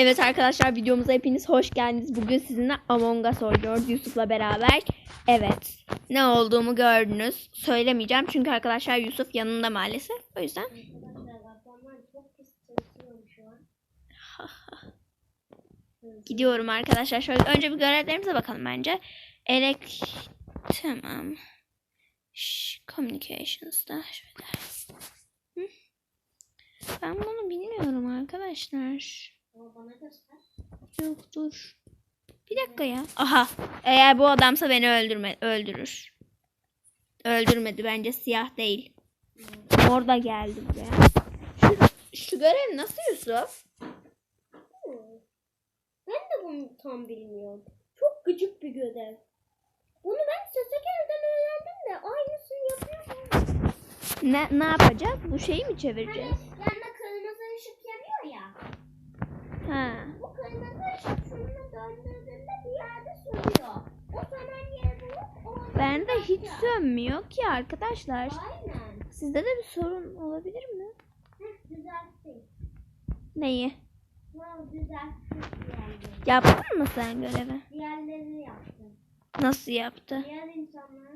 Evet arkadaşlar videomuza hepiniz hoş geldiniz. Bugün sizinle Among Us oynuyoruz Yusuf'la beraber. Evet ne olduğumu gördünüz. Söylemeyeceğim çünkü arkadaşlar Yusuf yanında maalesef. O yüzden gidiyorum arkadaşlar. Şöyle önce bir görevlerimize bakalım bence. Elek tamam. Şş, communications'da şöyle. Ben bunu bilmiyorum arkadaşlar. Yok dur. Bir dakika ya. Aha. Eğer bu adamsa beni öldürme öldürür. Öldürmedi bence siyah değil. Orada geldi buraya. Şu, şu görev nasıl Yusuf? Ben de bunu tam bilmiyorum. Çok gıcık bir görev. Bunu ben Sesekel'den öğrendim de aynısını yapıyorum. Ne, ne yapacağız? Bu şeyi mi çevireceğiz? O Bende hiç sönmüyor ki arkadaşlar. Aynen. Sizde de bir sorun olabilir mi? Heh, düzelttik. Neyi? Yaptın mı sen görevi? Diğerleri yaptı. Nasıl yaptı? Diğer insanlar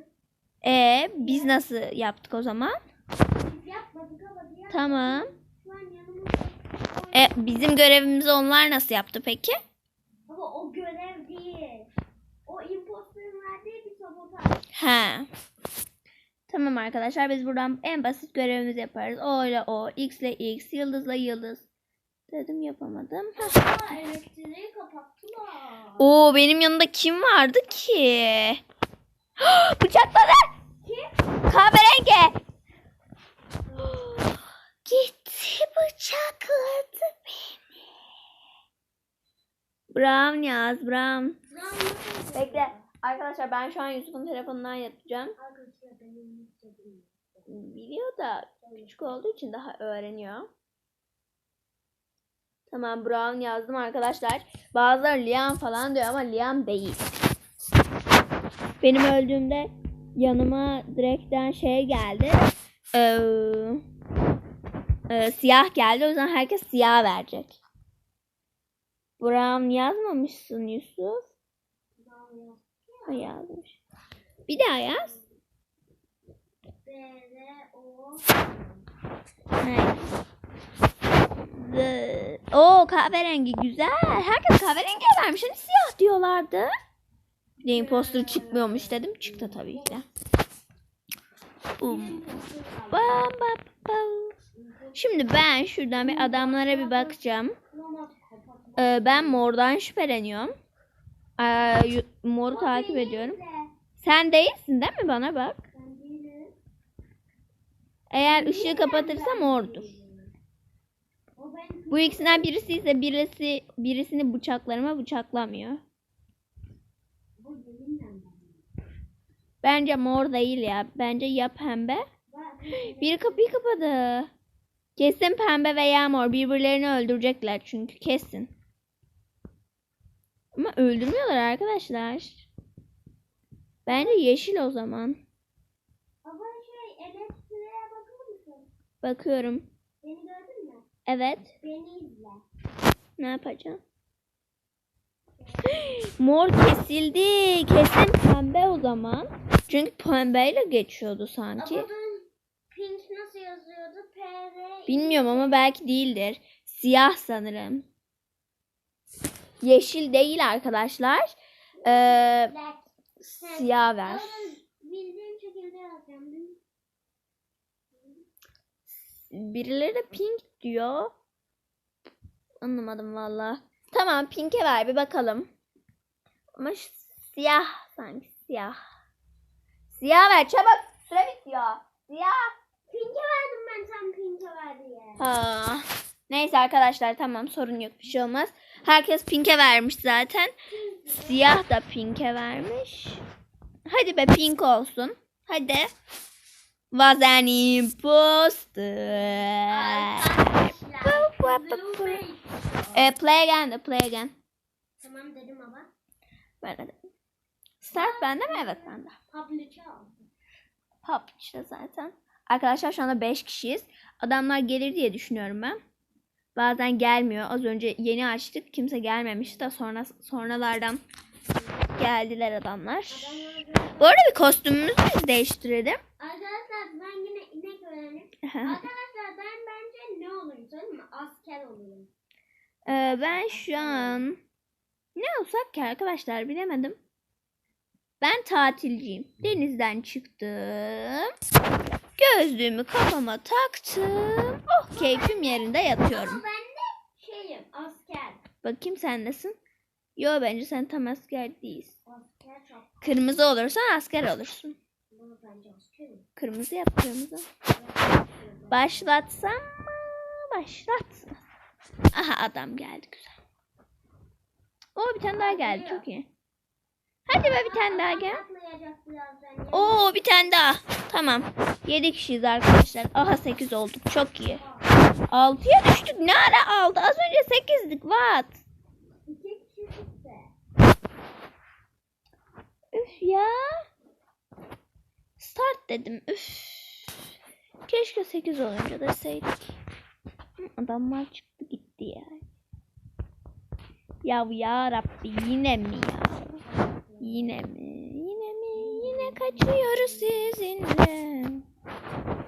E biz nasıl yaptık o zaman? biz yapmadık ama diğer Tamam. şu an yanımızda. E bizim görevimizi onlar nasıl yaptı peki? Ama o görev değil. O imposterın verdiği bir sabotaj. He. Tamam arkadaşlar biz buradan en basit görevimizi yaparız. O ile o, X ile X, yıldızla yıldız. Dedim yapamadım. Aa, elektriği kapattılar. Oo benim yanımda kim vardı ki? Bıçakladı. Kim? Kahverengi. Gitti bıçakladı beni. Brown yaz Brown. Nasıl Bekle. Arkadaşlar ben şu an Yusuf'un telefonundan yapacağım. Arkadaşlar. Biliyor da küçük olduğu için daha öğreniyor. Tamam Brown yazdım arkadaşlar. Bazıları Liam falan diyor ama Liam değil. Benim öldüğümde yanıma direkten şey geldi. Ee, e, siyah geldi. O yüzden herkes siyah verecek. Brown yazmamışsın Yusuf. Ha, yazmış. Bir daha yaz. B, R, O. Evet. The- Oo kahverengi güzel. Herkes kahverengi vermiş. Hani siyah diyorlardı. Bir de imposter çıkmıyormuş dedim. Çıktı tabii ki de. Bam, bam, bam. Şimdi ben şuradan bir adamlara bir bakacağım. Ee, ben mordan şüpheleniyorum. Ee, moru takip ediyorum. Sen değilsin değil mi? Bana bak. Eğer ışığı kapatırsa mordur. O ben Bu ikisinden birisi ise birisi birisini bıçaklarıma bıçaklamıyor. Bence mor değil ya. Bence ya pembe. Biri kapıyı kapadı. Kesin pembe veya mor. Birbirlerini öldürecekler çünkü kesin. Ama öldürmüyorlar arkadaşlar. Bence yeşil o zaman. Ama şey elektriğe bakar mısın? Bakıyorum. Beni gördün mü? Evet. Beni izle. Ne yapacağım? Mor kesildi. Kesin pembe o zaman. Çünkü pembeyle geçiyordu sanki. Ama pink nasıl yazıyordu? P, R. Bilmiyorum ama belki değildir. Siyah sanırım. Yeşil değil arkadaşlar. Ee, siyah ver. Birileri de pink diyor. Anlamadım valla. Tamam pink'e ver bir bakalım. Ama siyah sanki siyah. Siyah ver çabuk. Süre bitiyor. Siyah. Pink'e verdim ben tam pink'e verdi ya. Ha. Neyse arkadaşlar tamam sorun yok bir şey olmaz. Herkes pink'e vermiş zaten. Siyah da pink'e vermiş. Hadi be pink olsun. Hadi. Was an imposter. E, play again de play again. Tamam dedim ama. Ben de. Start bende mi? Evet bende. Public'e aldım. Pop işte zaten. Arkadaşlar şu anda 5 kişiyiz. Adamlar gelir diye düşünüyorum ben. Bazen gelmiyor. Az önce yeni açtık. Kimse gelmemişti de sonra sonralardan geldiler adamlar. Bu arada bir kostümümüzü biz değiştirelim. Arkadaşlar ben yine inek öğrendim. Arkadaşlar ben bence ne olayım söyleyeyim mi? Asker olayım. Ee, ben şu an ne olsak ki arkadaşlar bilemedim. Ben tatilciyim. Denizden çıktım. Gözlüğümü kafama taktım. Keyfim yerinde yatıyorum. Ama ben de şeyim asker. Bakayım sen nesin? Yo bence sen tam asker değilsin. Asker çok. Kırmızı olursan asker olursun. Bunu bence askerim. Kırmızı yap kırmızı. Başlatsam mı? Başlat. Aha adam geldi güzel. Oo bir tane daha geldi çok iyi. Hadi be bir tane daha gel. Oo bir tane daha. Tamam. 7 kişiyiz arkadaşlar. Aha 8 olduk. Çok iyi. 6'ya düştük. Ne ara aldı? Az önce 8'dik. What? Üf ya. Start dedim. Üf. Keşke 8 olunca deseydik. Adamlar çıktı gitti ya. Ya ya Rabbi yine mi ya? Yine mi? Yine mi? Yine kaçıyoruz sizinle.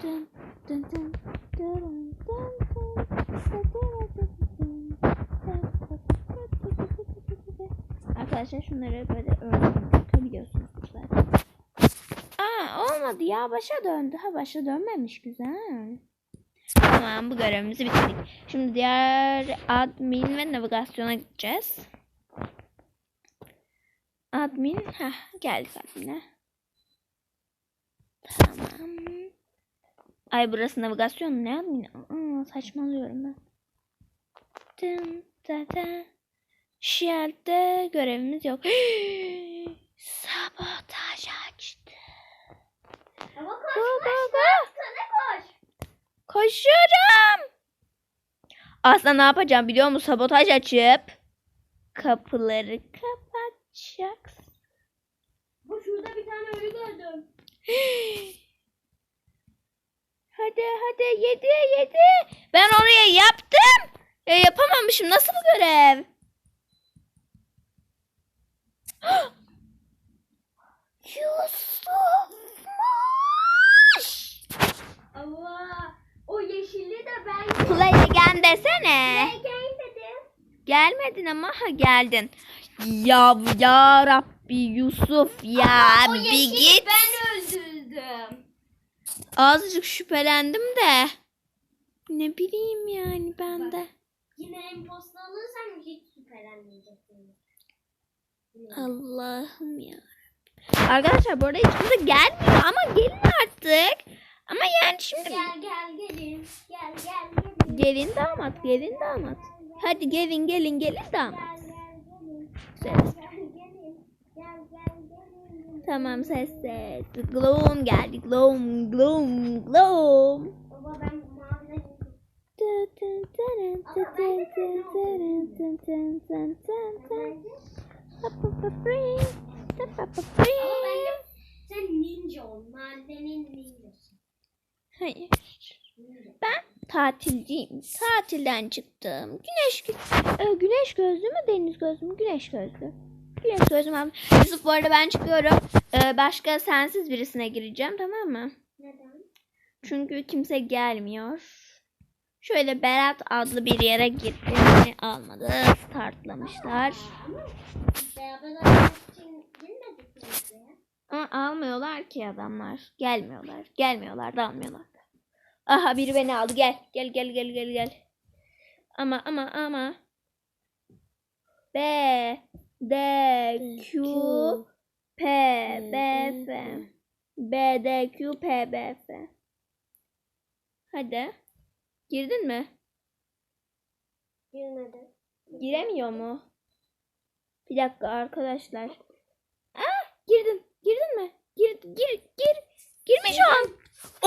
Dın, dın, dın, dın, dın, dın. Arkadaşlar şunları böyle öğrenebiliyorsunuz zaten. Aa olmadı ya başa döndü. Ha başa dönmemiş güzel. Tamam bu görevimizi bitirdik. Şimdi diğer admin ve navigasyona gideceğiz. Admin. Heh, geldik admine. Tamam. Ay burası navigasyon ne admin? Aa, saçmalıyorum ben. Dın, da, da. Şu yerde görevimiz yok. Sabotaj açtı. Ama koş Go, koş go, go. koş. Koşuyorum. Aslında ne yapacağım biliyor musun? Sabotaj açıp kapıları kapatacaksın. Bu şurada bir tane ölü gördüm. Hadi hadi yedi yedi. Ben oraya yaptım. Ya yapamamışım. Nasıl bu görev? Yusuf'muş. Allah. O yeşilli de ben. Play again desene. Again dedim. Gelmedin ama ha geldin. Ya ya Rabbi Yusuf ya o bir git. ben öldürdüm. Azıcık şüphelendim de. Ne bileyim yani ben de. Yine imposter alırsam hiç şüphelenmeyeceksin. Allah'ım ya. Arkadaşlar bu arada hiç kimse gelmiyor ama gelin artık. Ama yani şimdi Gel gel gelin. Gel gel gelin. gelin damat gelin damat. Hadi gelin gelin gelin damat. Ses. Tamam ses ses. Gloom geldi. Gloom, gloom, gloom. Baba ben Sen ninja ol. Mahallenin ninjası. Hayır. Ben tatilciyim. Tatilden çıktım. Güneş e, güneş gözlü mü deniz gözlü mü? Güneş gözlü. Güneş gözlü mü? Yusuf bu arada ben çıkıyorum. E, başka sensiz birisine gireceğim tamam mı? Neden? Çünkü kimse gelmiyor. Şöyle Berat adlı bir yere girdim. Beni almadı. Buraya? Ama almıyorlar ki adamlar. Gelmiyorlar. Gelmiyorlar da almıyorlar. Aha biri beni aldı. Gel. Gel gel gel gel gel. Ama ama ama. B D Q P B F B D Q P B F Hadi. Girdin mi? Girmedim. Giremiyor mu? Bir dakika arkadaşlar. Ah, girdim. Girdin mi? Gir gir gir. Girme şu an.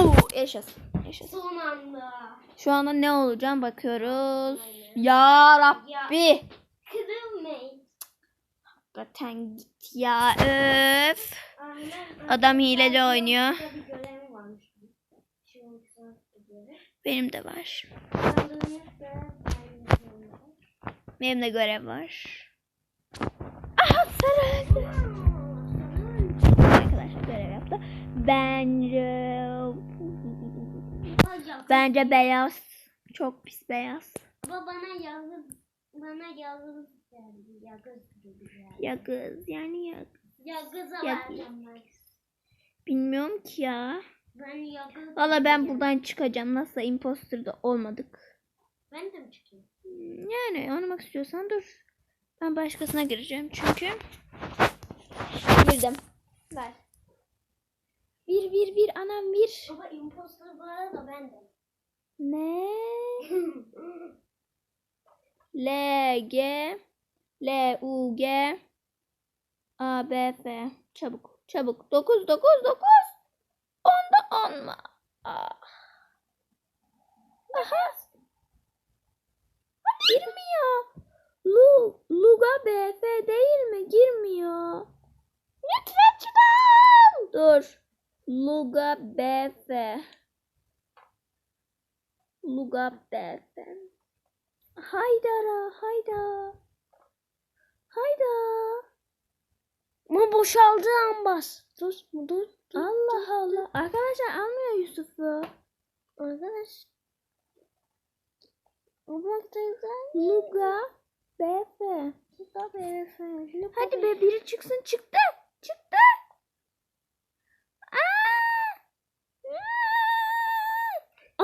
Oo, yaşasın. Yaşasın. Son anda. Şu anda ne olacağım bakıyoruz. Ya Rabbi. Kırılmayın. Hakikaten git ya. Öf. Aynen. Adam hileli oynuyor. Benim de var. Benim de görev var. Aha sarı. Arkadaşlar görev yaptı. Bence... Bence beyaz. Çok pis beyaz. Baba bana yalnız bana yalnız geldi. Yagız gibi geldi. Ya kız yani ya. Yagız'a Yag- vereceğim ben. Bilmiyorum ki ya. Ben yagız. Valla ben buradan çıkacağım. Nasıl imposter'da olmadık. Ben de mi çıkayım? Yani oynamak istiyorsan dur. Ben başkasına gireceğim çünkü. Girdim. Ver. Bir bir bir anam bir. Baba imposter bu arada ben de. Ne? L G L U G A B F çabuk çabuk 9 9 9 onda 10 mu? Ah. Aha. Girmiyor. Lu Luga B F değil mi? Girmiyor. Lütfen çıkın. Dur. Luga B F Luga B F Haydara, hayda. Hayda. Ama boşaldı ambas. Dur dur. dur. Allah Allah. Arkadaşlar almıyor Yusuf'u. Arkadaş. Luga BF. Luga BF. Hadi be biri çıksın. Çıktı. Çıktı. Aa!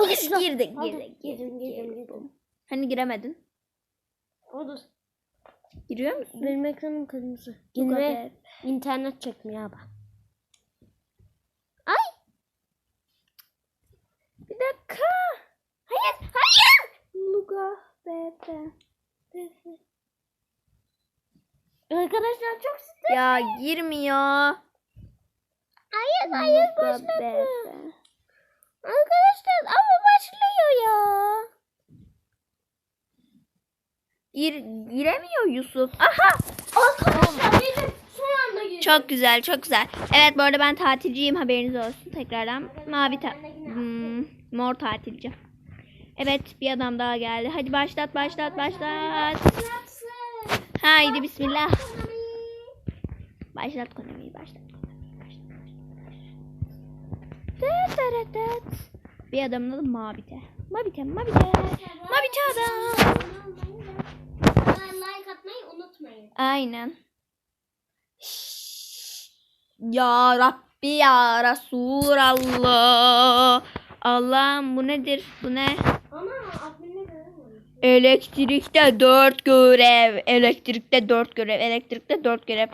Al şunu. girdik, girdik, girdim, girdim, girdim. Hani giremedin. Olur. Giriyor musun? Benim ekranım kırmızı. BF. internet çekmiyor abi. Ay. Bir dakika. Hayır, hayır. Luga. BF. Arkadaşlar çok sıkı. Ya girmiyor. Hayır Luga BF. Arkadaşlar ama başlıyor ya. Gir, giremiyor Yusuf. Aha. Arkadaşlar benim son anda girdim. Çok güzel, çok güzel. Evet bu arada ben tatilciyim haberiniz olsun tekrardan. Mavi ta hmm, mor tatilci. Evet bir adam daha geldi. Hadi başlat, başlat, başlat. Haydi bismillah. Başlat konuyu, başlat. başlat, tıt. Bir adamın adı Mavite. Mavite, Mavite. Mavite adam. Like atmayı unutmayın. Aynen. Ya Rabbi ya Resulallah. Allah'ım bu nedir? Bu ne? Ama. Elektrikte dört görev. Elektrikte dört görev. Elektrikte dört görev.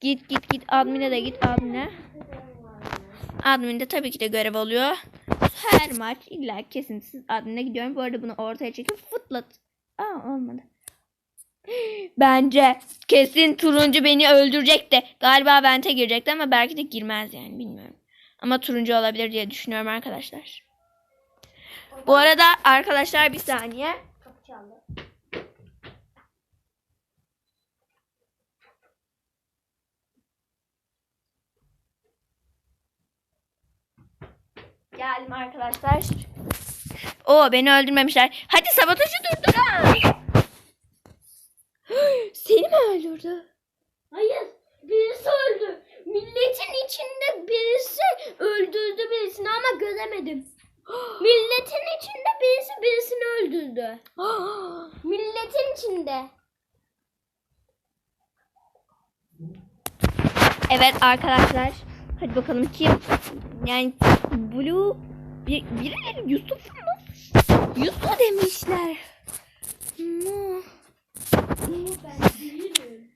Git git git admine de git admine. Adminde tabii ki de görev oluyor. Her maç illa kesintisiz admine gidiyorum. Bu arada bunu ortaya çekip fıtlat. Aa olmadı. Bence kesin turuncu beni öldürecekti. Galiba vente girecekti ama belki de girmez yani bilmiyorum. Ama turuncu olabilir diye düşünüyorum arkadaşlar. Bu arada arkadaşlar bir saniye. Kapı çaldı. Geldim arkadaşlar. Oo beni öldürmemişler. Hadi sabotajı durdurun. Seni mi öldürdü? Hayır. Birisi öldü. Milletin içinde birisi öldürdü birisini ama göremedim. Milletin içinde birisi birisini öldürdü. Milletin içinde. evet arkadaşlar. Hadi bakalım kim? Yani Blue bir, birileri Yusuf mu? Yusuf demişler. Hmm. Ben değilim.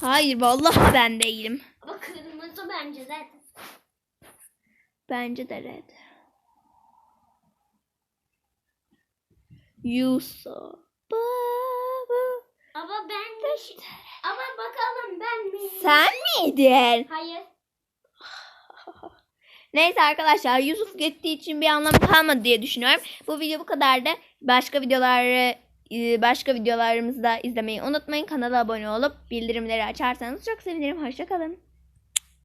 Hayır vallahi ben değilim. Ama kırmızı bence zaten. Bence de red. Yusuf. Baba. Ama ben Ama bakalım ben miyim? Sen miydin? Hayır. Neyse arkadaşlar Yusuf gittiği için bir anlamı kalmadı diye düşünüyorum. Bu video bu kadardı. Başka videoları e, başka videolarımızı da izlemeyi unutmayın. Kanala abone olup bildirimleri açarsanız çok sevinirim. Hoşçakalın.